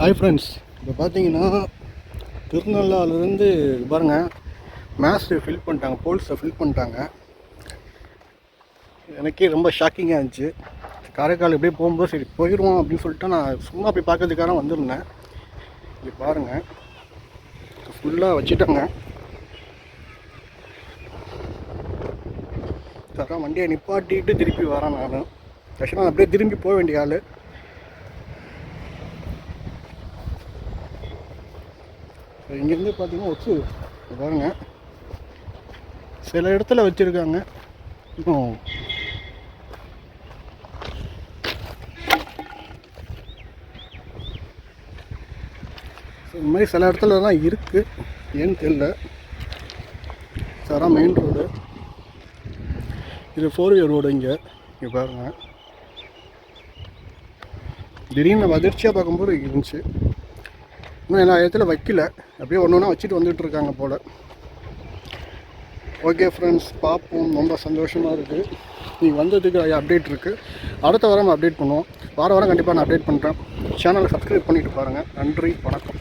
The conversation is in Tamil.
ஹாய் ஃப்ரெண்ட்ஸ் இப்போ பார்த்தீங்கன்னா திருநள்ளாறுலேருந்து பாருங்கள் மேத்ஸை ஃபில் பண்ணிட்டாங்க போல்ஸை ஃபில் பண்ணிட்டாங்க. எனக்கே ரொம்ப ஷாக்கிங்காக இருந்துச்சு. காரைக்கால் இப்படியே போகும்போது சரி போயிடுவோம் அப்படின்னு சொல்லிட்டு நான் சும்மா போய் பார்க்கறதுக்காக வந்திருந்தேன். இங்கே பாருங்கள் ஃபுல்லாக வச்சுட்டாங்க. தரேன் வண்டியை நிப்பாட்டிட்டு திருப்பி வரேன் நான். ஆக்சுவலாக நான் அப்படியே திரும்பி போக வேண்டிய ஆள். இங்கேருந்து பார்த்தீங்கன்னா ஒத்து பாருங்க. சில இடத்துல வச்சுருக்காங்க. இன்னும் இந்த மாதிரி சில இடத்துல தான் இருக்குது ஏன்னு தெரியல. சாரா மெயின் ரோடு இது ஃபோர் வீலர் ரோடு இங்கே. இங்கே பாருங்கள் திடீர்னு நம்ம அதிர்ச்சியாக பார்க்கும்போது இருந்துச்சு. இன்னும் எல்லா இடத்துல வைக்கல. அப்படியே ஒன்று ஒன்றா வச்சுட்டு வந்துகிட்ருக்காங்க இருக்காங்க போல். ஓகே ஃப்ரெண்ட்ஸ் பார்ப்போம். ரொம்ப சந்தோஷமாக இருக்குது நீங்கள் வந்ததுக்கு அப்டேட் இருக்குது அடுத்த வாரம் அப்டேட் பண்ணுவோம். வார வாரம் கண்டிப்பாக நான் அப்டேட் பண்ணுறேன் சேனலை சப்ஸ்கிரைப் பண்ணிட்டு பாருங்கள் நன்றி வணக்கம்.